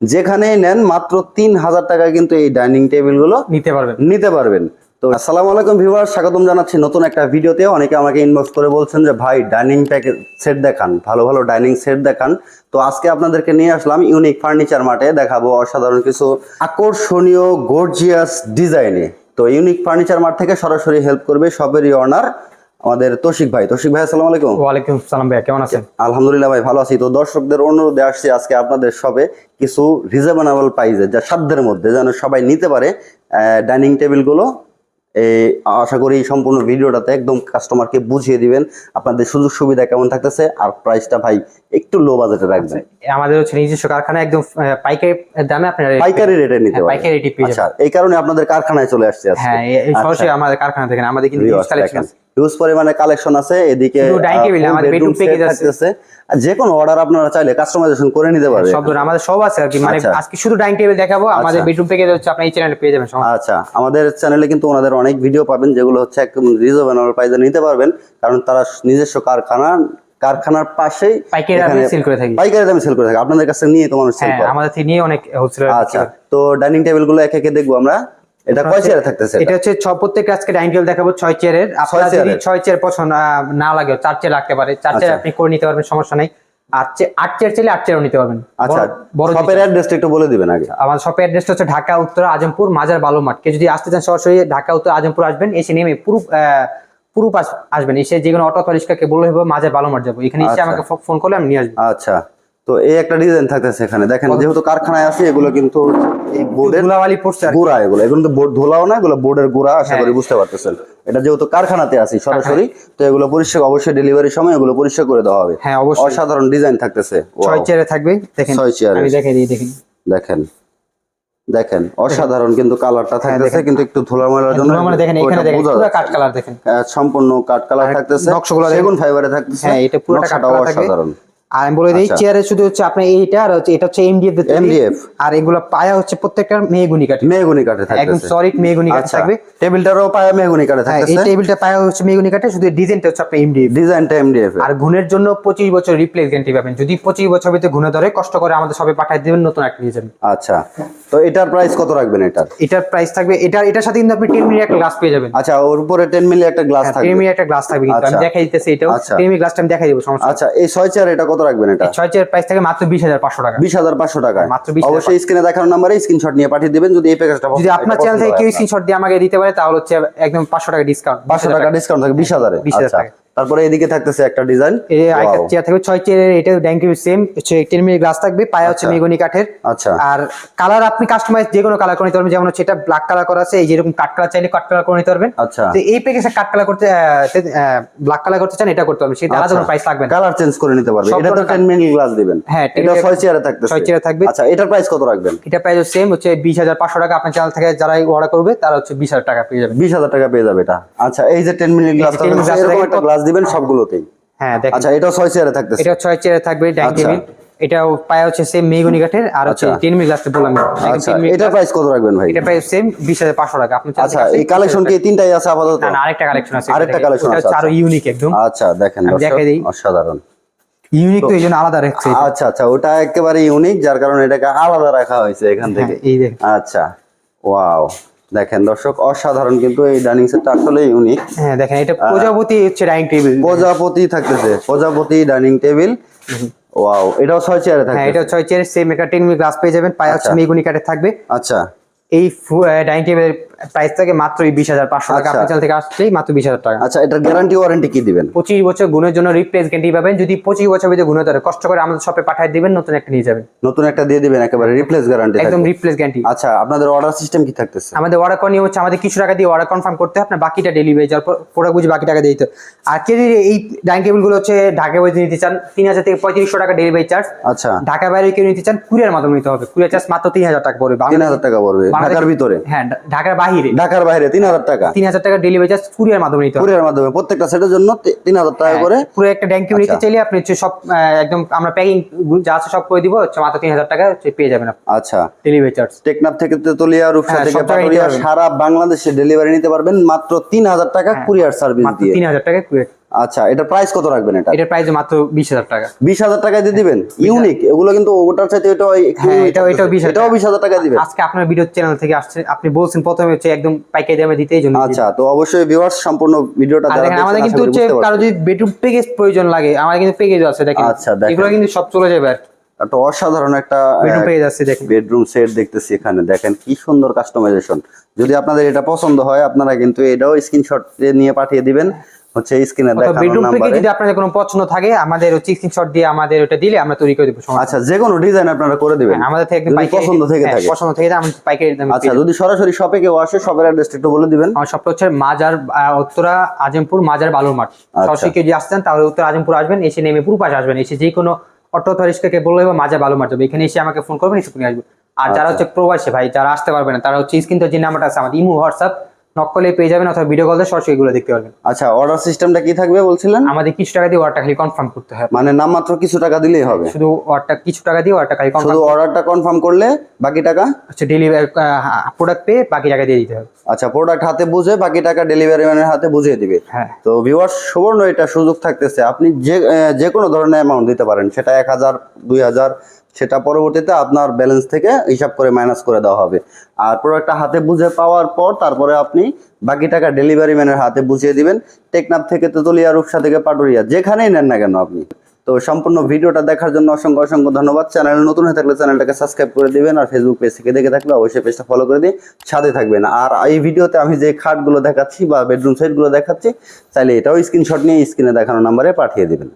যেখানেই নেন মাত্র তিন হাজার টাকায় কিন্তু এই ডাইনিং টেবিলগুলো নিতে পারবেন। নিতে পারবেন। তো আসসালামু আলাইকুম ভিউয়ার স্বাগতম জানাচ্ছি নতুন একটা ভিডিওতে। অনেকে আমাকে ইনবক্স করে বলছেন যে ভাই ডাইনিং প্যাকেজ সেট দেখান ভালো ভালো ডাইনিং সেট দেখান। তো আজকে আপনাদেরকে নিয়ে আসলাম ইউনিক ফার্নিচার মার্টে দেখাবো অসাধারণ কিছু আকর্ষণীয় গর্জিয়াস ডিজাইনে তো ইউনিক ফার্নিচার মার্ট থেকে সরাসরি হেল্প করবে সবেরই অনার আমাদের তৌশিক ভাই। তৌশিক ভাই আসসালামু আলাইকুম। ওয়ালাইকুম সালাম ভাইয়া কেমন আছেন? আলহামদুলিল্লাহ ভাই ভালো আছি। তো দর্শকদের অনুরোধে আসছি আজকে আপনাদের সবে কিছু রিজনেবল প্রাইসে যা সাধ্যের মধ্যে যেন সবাই নিতে পারে ডাইনিং টেবিলগুলো এই আশা করি সম্পূর্ণ ভিডিওটাতে একদম কাস্টমারকে বুঝিয়ে দিবেন আপনাদের সুযোগ সুবিধা কেমন থাকতেছে আর প্রাইসটা ভাই একটু লো বাজেটে রাখবেন। আমাদের হচ্ছে নিজস্ব কারখানা একদম পাইকারি দামে আপনারা পাইকারি রেটে নিতে হ্যাঁ, পারেন। পাইকারি রেটে আচ্ছা এই কারণে আপনাদের কারখানায় চলে আসছে আজকে। হ্যাঁ সরাসরি আমাদের কারখানা থেকে আমাদের কিন্তু আছে। হিউজ পরিমাণে কালেকশন আছে এদিকে আমাদের যে কোনো অর্ডার আপনারা চাইলে কাস্টমাইজেশন করে নিতে পারবেন। সব ধরনের আমাদের সব আছে আর কি। মানে আচ্ছা। আজকে শুধু ডাইনিং টেবিল দেখাবো আমাদের আচ্ছা। বেডরুম প্যাকেজ হচ্ছে আপনি এই চ্যানেলে পেয়ে যাবেন আচ্ছা। আমাদের চ্যানেলে কিন্তু ওনাদের অনেক ভিডিও পাবেন যেগুলো হচ্ছে একদম রিজনেবল প্রাইসে নিতে পারবেন কারণ তারা নিজস্ব কারখানা কারখানার পাশেই পাইকারি দামে সেল করে থাকি। পাইকারি দামে সেল করে থাকে। আপনাদের কাছে নিয়ে তো মানুষ সেল করে। আমাদের থেকে নিয়ে অনেক হোলসেলার আচ্ছা। তো ডাইনিং টেবিলগুলো একে একে দেখব আমরা। এটা কয় চেয়ারে থাকতেছে এটা? হচ্ছে ছ প্রত্যেকটা আজকে ডাইনিং টেবিল দেখাবো ছয় চেয়ারের আপনার যদি ছয় চেয়ার পছন্দ না লাগে চার চেয়ার রাখতে পারে। চার চেয়ার আচ্ছা। আপনি করে নিতে পারবেন সমস্যা নাই। আট চেয়ার চাইলে আট চেয়ারও নিতে পারবেন। আচ্ছা বড়- শপের অ্যাড্রেসটা একটু বলে দিবেন আগে। আমার শপের অ্যাড্রেসটা হচ্ছে ঢাকা উত্তর আজমপুর মাজার বালুমাঠ কে যদি আসতে চান সরাসরি ঢাকা উত্তর আজমপুর আসবেন এসে নেমে পুরো আহ, পুরো পাশ আসবেন। এসে যে কোনো অটো পরিষ্কারকে বলে হবে মাজার বালুমাঠ যাব। এখানে এসে আচ্ছা। আমাকে ফোন করলে আমি নিয়ে আসব। আচ্ছা। তো এই একটা ডিজাইন থাকতেছে এখানে। দেখেন যেহেতু কারখানায় আছে এগুলো কিন্তু এই বোর্ডের ধুলাবালি পড়ছে গুড়া এগুলো। এগুলো তো বোর্ড ধোলাও না এগুলো বোর্ডের গুড়া আশা হ্যাঁ। করি বুঝতে পারতেছেন। এটা যেহেতু কারখানাতে আছি সরাসরি তো এগুলো পরিষ্কার অবশ্যই ডেলিভারির সময় এগুলো পরিষ্কার করে দেওয়া হবে। হ্যাঁ অবশ্যই। অসাধারণ ডিজাইন থাকতেছে। ছয় চেয়ারে থাকবে দেখেন। ছয় চেয়ারে। আমি দেখে দিই দেখেন। দেখেন দেখেন অসাধারণ কিন্তু কালারটা থাকতেছে কিন্তু একটু ধুলামেলার জন্য ধুলাবালি দেখেন এখানে দেখেন পুরো। কাঠ কালার দেখেন। সম্পূর্ণ কাঠ কালার থাকতেছে। নকশাগুলো। সেগুন ফাইবারে থাকতেছে। হ্যাঁ, এটা পুরোটা নকশাটাও কালার। অসাধারণ। আর আমি বলে দিই আচ্ছা। চেয়ারে শুধু হচ্ছে আপনার এইটা আর হচ্ছে এটা হচ্ছে এমডিএফ MDF আর এগুলো পায়া হচ্ছে প্রত্যেকটা মেহগুনি কাঠ। মেহগুনি কাঠে একদম থাকতেছে। সলিড মেহগুনি কাঠ আচ্ছা। থাকবে। টেবিলটারও পায়ে মেহগুনি কাঠে হ্যাঁ এই টেবিলটা পায়া হচ্ছে মেহগুনি কাঠে শুধু ডিজাইনটা হচ্ছে আপনার এমডিএফ ডিজাইনটা এমডিএফ আর গুণের জন্য পঁচিশ বছর রিপ্লেস গ্যারান্টি পাবেন। যদি পঁচিশ বছর ভিতরে গুণে ধরে কষ্ট করে আমাদের সবে পাঠিয়ে দিবেন নতুন একটা নিয়ে যাবেন। আচ্ছা। তো এটার প্রাইস কত রাখবেন এটার? এটার প্রাইস থাকবে এটার এটার সাথে কিন্তু আপনি টেন মিনিট একটা গ্লাস পেয়ে যাবেন। আচ্ছা ওর উপরে টেন মিলি একটা গ্লাস টেন থাকবে। মিনিট একটা গ্লাস থাকবে কিন্তু। আমি আচ্ছা। দেখাই দিতেছি এটাও। আচ্ছা। টেন মিনিট গ্লাসটা আমি দেখাই দেবো সমস্যা আচ্ছা এই ছয় চেয়ার এটা কত রাখবেন এটা? ছয় চেয়ার প্রাইস থাকে মাত্র বিশ হাজার পাঁচশো টাকা। বিশ হাজার পাঁচশো টাকা মাত্র 20,000 অবশ্যই স্ক্রিনে দেখানোর নাম্বারে স্ক্রিনশট নিয়ে পাঠিয়ে দেবেন যদি এই প্যাকেজটা যদি আপনার চ্যানেল থেকে কেউ স্ক্রিনশট দিয়ে আমাকে দিতে পারে তাহলে হচ্ছে একদম পাঁচশো টাকা ডিসকাউন্ট পাঁচশো টাকা ডিসকাউন্ট থাকে বিশ হাজারে। বিশ হাজার টাকা। তারপরে এদিকে থাকতেছে একটা ডিজাইন এই আরেকটা চেয়ার থাকবে ছয় চেয়ারের এটা ড্যাঙ্ক সেম হচ্ছে টেন মিনিট গ্লাস থাকবে পায়ে হচ্ছে আচ্ছা। মেগনি কাঠের। আচ্ছা। আর কালার আপনি কাস্টমাইজ যে কোনো কালার করে নিতে পারবেন যেমন হচ্ছে এটা ব্ল্যাক কালার করা আছে এই যেরকম কাট কালার চাইলে কাট কালার করে নিতে পারবেন। আচ্ছা। তো এই প্যাকেজে কাট কালার করতে ব্ল্যাক কালার করতে চান এটা করতে পারবেন। সেটা আলাদা কোনো প্রাইস লাগবে কালার চেঞ্জ করে নিতে পারবে সব এটা তো ধরনের টেন গ্লাস দিবেন। হ্যাঁ, এটা ছয় চেয়ারে থাকতেছে। ছয় চেয়ারে থাকবে। আচ্ছা এটার প্রাইস কত রাখবেন? এটা প্রাইস সেম হচ্ছে বিশ হাজার পাঁচশো টাকা। আপনার চ্যানেল থেকে যারা অর্ডার করবে তারা হচ্ছে বিশ হাজার টাকা পেয়ে বিশ হাজার টাকা পেয়ে যাবে এটা। আচ্ছা এই যে টেন মিলি গ্লাস 10 এরকম একটা গ্লাস দিবেন সবগুলোতেই? হ্যাঁ দেখেন। আচ্ছা এটাও ছয় চেয়ারে থাকতেছে। এটা ছয় চেয়ারে থাকবে ডাইনিং আচ্ছা। টেবিল। এটাও পায়ে হচ্ছে সেম মেগনি কাঠের আর হচ্ছে আচ্ছা। টেন মিনিট বললাম। আচ্ছা 10 minute এটার glass। প্রাইস কত রাখবেন ভাই? এটা প্রাইস সেম বিশ হাজার পাঁচশো টাকা। আপনি আচ্ছা এই কালেকশন কি তিনটাই আছে আপাতত? না না আরেকটা কালেকশন আছে। আরেকটা এটা হচ্ছে আছে, আরও। ইউনিক একদম। আচ্ছা দেখেন দেখাই অসাধারণ। ইউনিক তো এই জন্য আলাদা রাখছে আচ্ছা আচ্ছা ওটা একেবারে ইউনিক যার কারণে এটাকে আলাদা রাখা হয়েছে এখান থেকে। হ্যাঁ, এই দেখেন। আচ্ছা ওয়াও দেখেন দর্শক অসাধারণ কিন্তু এই ডাইনিং সেটটা আসলে ইউনিক হ্যাঁ দেখেন এটা প্রজাপতি হচ্ছে ডাইনিং টেবিল প্রজাপতি থাকতেছে প্রজাপতি ডাইনিং টেবিল ওয়াও এটাও ছয় চেয়ারে হ্যাঁ এটা ছয় চেয়ারে সেম একটা টেন গ্লাস পেয়ে যাবেন পায়ে হচ্ছে কাটে মেগুনি কাঠের থাকবে। আচ্ছা। এই ডাইনিং টেবিলের প্রাইস থাকে মাত্র বিশ হাজার পাঁচশো টাকা। আচ্ছা। আপনার থেকে আসলেই মাত্র বিশ হাজার টাকা। আচ্ছা এটার গ্যারান্টি ওয়ারেন্টি কি দিবেন? পঁচিশ বছর গুণের জন্য রিপ্লেস গ্যারান্টি পাবেন। যদি পঁচিশ বছর ভিতরে গুণ ধরে কষ্ট করে আমাদের শপে পাঠিয়ে দিবেন নতুন একটা নিয়ে যাবেন। নতুন একটা দিয়ে দিবেন একেবারে রিপ্লেস গ্যারান্টি একদম রিপ্লেস গ্যারান্টি আচ্ছা আপনাদের অর্ডার সিস্টেম কি থাকতেছে? আমাদের অর্ডার করা নিয়ম হচ্ছে আমাদের কিছু টাকা দিয়ে অর্ডার কনফার্ম করতে হয় আপনার বাকিটা ডেলিভারি যাওয়ার পর প্রোডাক্ট বুঝে বাকি টাকা দিয়ে দিতে আর কেউ যদি এই ডাইনিং টেবিলগুলো হচ্ছে ঢাকা বইতে নিতে চান তিন হাজার থেকে পঁয়ত্রিশশো টাকা ডেলিভারি চার্জ আচ্ছা। ঢাকা বাইরে কেউ নিতে চান কুরিয়ার মাধ্যমে নিতে হবে। কুরিয়ার চার্জ মাত্র তিন হাজার টাকা পড়বে। তিন হাজার টাকা পড়বে ঢাকার ভিতরে? হ্যাঁ ঢাকার বাহিরে। ঢাকার বাইরে তিন হাজার টাকা। তিন হাজার টাকা ডেলিভারি চার্জ কুরিয়ার মাধ্যমে নিতে কুরিয়ার মাধ্যমে প্রত্যেকটা সেটের জন্য তিন হাজার টাকা করে। পুরো একটা ড্যাঙ্কি নিতে আচ্ছা। চাইলে আপনি হচ্ছে সব একদম আমরা প্যাকিং যা আছে সব করে দিব হচ্ছে মাত্র তিন হাজার টাকা হচ্ছে পেয়ে যাবেন আচ্ছা। ডেলিভারি চার্জ টেকনাফ থেকে তেতুলিয়া রূপসা হ্যাঁ, থেকে নিতে পাটুরিয়া সারা বাংলাদেশে ডেলিভারি নিতে পারবেন। মাত্র তিন হাজার টাকা কুরিয়ার সার্ভিস মাত্র দিয়ে। তিন হাজার টাকা কুরিয়ার আচ্ছা এটা প্রাইস কত রাখবেন এটা? এটার প্রাইস মাত্র বিশ হাজার টাকা। বিশ হাজার টাকায় দিয়ে দিবেন? ইউনিক এগুলো কিন্তু ওটার এটাও একটু হ্যাঁ, unique এটাও- এটাও 20,000 এটাও বিশ হাজার টাকা দিবেন? আজকে আপনার ভিডিও চ্যানেল থেকে আসছে আপনি বলছেন প্রথমে হচ্ছে একদম পাইকারি দামে দিতে এই জন্য। আচ্ছা তো অবশ্যই ভিউয়ার্স সম্পূর্ণ ভিডিওটা যারা দেখেন আমাদের কিন্তু হচ্ছে কারও যদি বেডরুম প্যাকেজ প্রয়োজন লাগে আমাদের কিন্তু প্যাকেজ আছে দেখেন। আচ্ছা, দেখেন। এগুলো কিন্তু সব চলে যাবে আর একটা অসাধারণ একটা বেডরুম প্যাকেজ আছে দেখেন। বেডরুম সেট দেখতেছি এখানে দেখেন কি সুন্দর কাস্টমাইজেশন যদি আপনাদের এটা পছন্দ হয় আপনারা কিন্তু এটাও স্ক্রিনশট নিয়ে পাঠিয়ে দিবেন। হচ্ছে স্ক্রিনে দেখানো বেডরুম প্যাকেজ নাম্বারে যদি আপনাদের কোনো পছন্দ থাকে আমাদের হচ্ছে স্ক্রিনশট দিয়ে আমাদের ওটা দিলে আমরা তৈরি করে দেবো আচ্ছা যে কোনো ডিজাইন আপনারা করে দিবেন। আমাদের থেকে একদম পছন্দ থেকে হ্যাঁ, থাকে। পছন্দ থেকে থাকে, আমরা পাইকারি দামে আচ্ছা যদি সরাসরি শপে কেউ আসে শপের অ্যাড্রেসটা একটু বলে দিবেন। আমার সবটা হচ্ছে মাজার উত্তরা আজমপুর মাজার বালুর মাঠ আচ্ছা। সরাসরি কেউ যদি আসতেন তাহলে উত্তর আজমপুর আসবেন এসে নেমে পুরো পাশে আসবেন। এসে যে কোনো অটো অথবা রিক্সাকে বললে মাজার বালুর মাঠ যাবে। এখানে এসে আমাকে ফোন করবেন এসে নিয়ে আসবে। আর যারা হচ্ছে প্রবাসী ভাই যারা আসতে পারবে না তারা হচ্ছে স্ক্রিন তো যে নাম্বারটা আছে আমাদের ইমো হোয়াটসঅ্যাপ নক করলে পেয়ে যাবেন অথবা ভিডিও কলে সরাসরি এগুলো দেখতে পারবেন। আচ্ছা অর্ডার সিস্টেমটা কি থাকবে বলছিলেন? আমাদের কিছু টাকা দিয়ে অর্ডারটা খালি কনফার্ম করতে হবে। মানে নামমাত্র কিছু টাকা দিলেই হবে। শুধু অর্ডারটা কিছু টাকা দিয়ে অর্ডারটা খালি শুধু অর্ডারটা কনফার্ম করলে বাকি টাকা? হচ্ছে ডেলিভারি প্রোডাক্ট পেয়ে বাকি টাকা দিয়ে দিতে হবে। আচ্ছা প্রোডাক্ট হাতে বুঝে বাকি টাকা ডেলিভারি ম্যানের হাতে বুঝিয়ে দিবে। হ্যাঁ। তো ভিউয়ার্স সুবর্ণ এটা সুযোগ থাকতেছে। আপনি যে যে কোনো ধরনের অ্যামাউন্ট দিতে পারেন। সেটা এক হাজার দুই হাজার সেটা পরবর্তীতে আপনার ব্যালেন্স থেকে হিসাব করে মাইনাস করে দেওয়া হবে। আর প্রোডাক্টটা হাতে বুঝে পাওয়ার পর তারপরে আপনি বাকি টাকা ডেলিভারি ম্যানের হাতে বুঝিয়ে দিবেন। টেকনাফ থেকে তেতুলিয়া, রূপসা থেকে পাটুরিয়া, যেখানেই নেন না কেন আপনি। তো সম্পূর্ণ ভিডিওটা দেখার জন্য অসংখ্য অসংখ্য ধন্যবাদ। চ্যানেল নতুন হয়ে থাকলে চ্যানেলটাকে সাবস্ক্রাইব করে দিবেন আর ফেসবুক পেজ থেকে দেখে থাকলে অবশ্যই পেজটা ফলো করে দিন সাথে থাকবেন। আর এই ভিডিওতে আমি যে খাটগুলো দেখাচ্ছি বা বেডরুম সেটগুলো দেখাচ্ছি, চাইলে এটাও স্ক্রিনশট নিয়ে স্ক্রিনে দেখানো নাম্বারে পাঠিয়ে দিবেন।